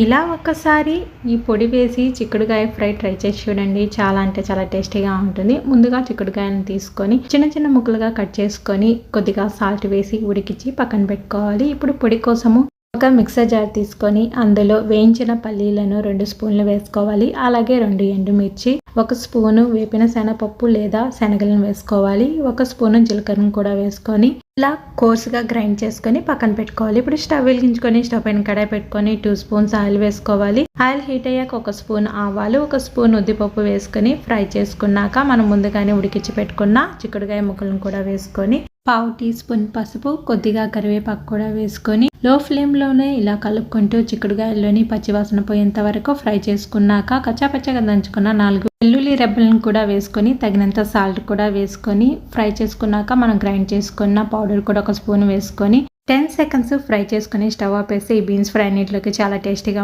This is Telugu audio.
ఇలా ఒక్కసారి ఈ పొడి వేసి చిక్కుడుకాయ ఫ్రై ట్రై చేసి చూడండి. చాలా అంటే చాలా టేస్టీగా ఉంటుంది. ముందుగా చిక్కుడుకాయను తీసుకొని చిన్న చిన్న ముక్కలుగా కట్ చేసుకొని కొద్దిగా సాల్ట్ వేసి ఉడికించి పక్కన పెట్టుకోవాలి. ఇప్పుడు పొడి కోసము ఒక మిక్సర్ జార్ తీసుకొని అందులో వేయించిన పల్లీలను రెండు స్పూన్లు వేసుకోవాలి. అలాగే రెండు ఎండుమిర్చి ఒక స్పూను వేపిన శనగపప్పు లేదా శనగలను వేసుకోవాలి. ఒక స్పూను జీలకర్రను కూడా వేసుకొని ఇలా కోర్సుగా గ్రైండ్ చేసుకొని పక్కన పెట్టుకోవాలి. ఇప్పుడు స్టవ్ వెలిగించుకొని స్టవ్ పైన కడాయి పెట్టుకొని టూ స్పూన్స్ ఆయిల్ వేసుకోవాలి. ఆయిల్ హీట్ అయ్యాక ఒక స్పూన్ ఆవాలు ఒక స్పూన్ ఉద్దిపప్పు వేసుకొని ఫ్రై చేసుకున్నాక మనం ముందుగానే ఉడికించి పెట్టుకున్న చిక్కుడుకాయ ముక్కలను కూడా వేసుకొని పావు టీ స్పూన్ పసుపు కొద్దిగా కరివేపాకు కూడా వేసుకొని లో ఫ్లేమ్లోనే ఇలా కలుపుకుంటూ చిక్కుడుగాయల్లోని పచ్చివాసన పోయేంత వరకు ఫ్రై చేసుకున్నాక కచ్చాపచ్చగా దంచుకున్న నాలుగు వెల్లుల్లి రెబ్బలను కూడా వేసుకొని తగినంత సాల్ట్ కూడా వేసుకొని ఫ్రై చేసుకున్నాక మనం గ్రైండ్ చేసుకున్న పౌడర్ కూడా ఒక స్పూన్ వేసుకొని టెన్ సెకండ్స్ ఫ్రై చేసుకుని స్టవ్ ఆపేసి ఈ బీన్స్ ఫ్రై అన్నిటిలోకి చాలా టేస్టీగా